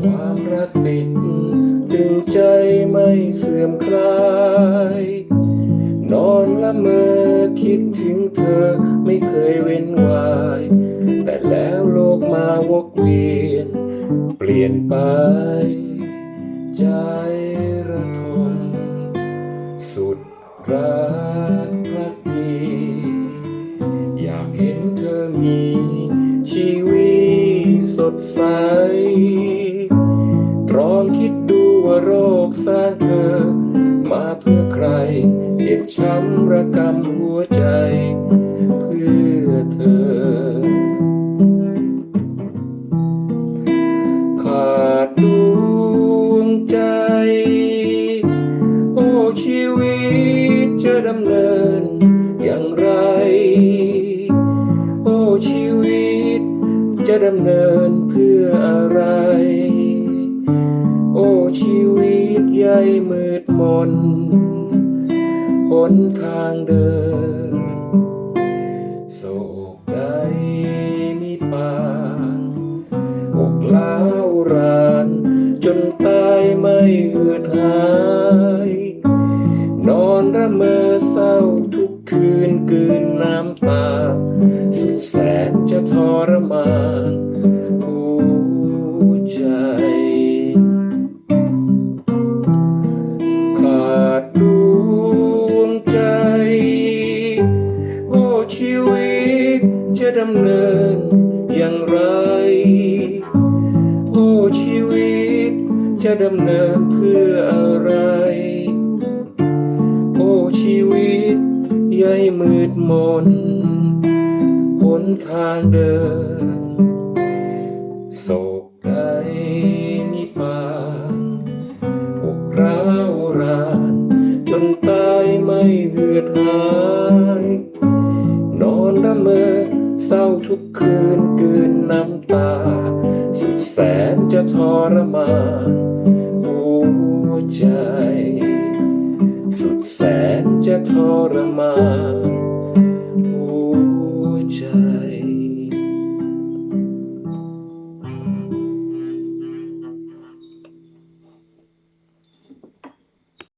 ความระติด จึงใจไม่เสื่อมคลาย นอนละเมอคิดถึงเธอไม่เคยเว้นวาย แต่แล้วโลกมาวกเวียน เปลี่ยนไป ใจระทมสุดรักพลักดีอยากเห็นเธอมีชีวิตสดใส โรคสร้างเธอ มาเพื่อใคร เจ็บช้ำระกำหัวใจ เพื่อเธอ ขาดดวงใจ โอ้ชีวิตจะดำเนินอย่างไร โอ้ชีวิตจะดำเนินเพื่ออะไร ใหญ่มืดมนหนทางเดิน โศกใดมีปานอกล้าวราน จนตายไม่เหือดหาย นอนระเมอเศร้าทุกคืนกืนน้ำตา จะดำเนินอย่างไร โอ้ชีวิตจะดำเนินเพื่ออะไร โอ้ชีวิตใหญ่มืดมนหนทางเดิน ทุกคืนกืนน้ำตา สุดแสนจะทรมานหัวใจ สุดแสนจะทรมาน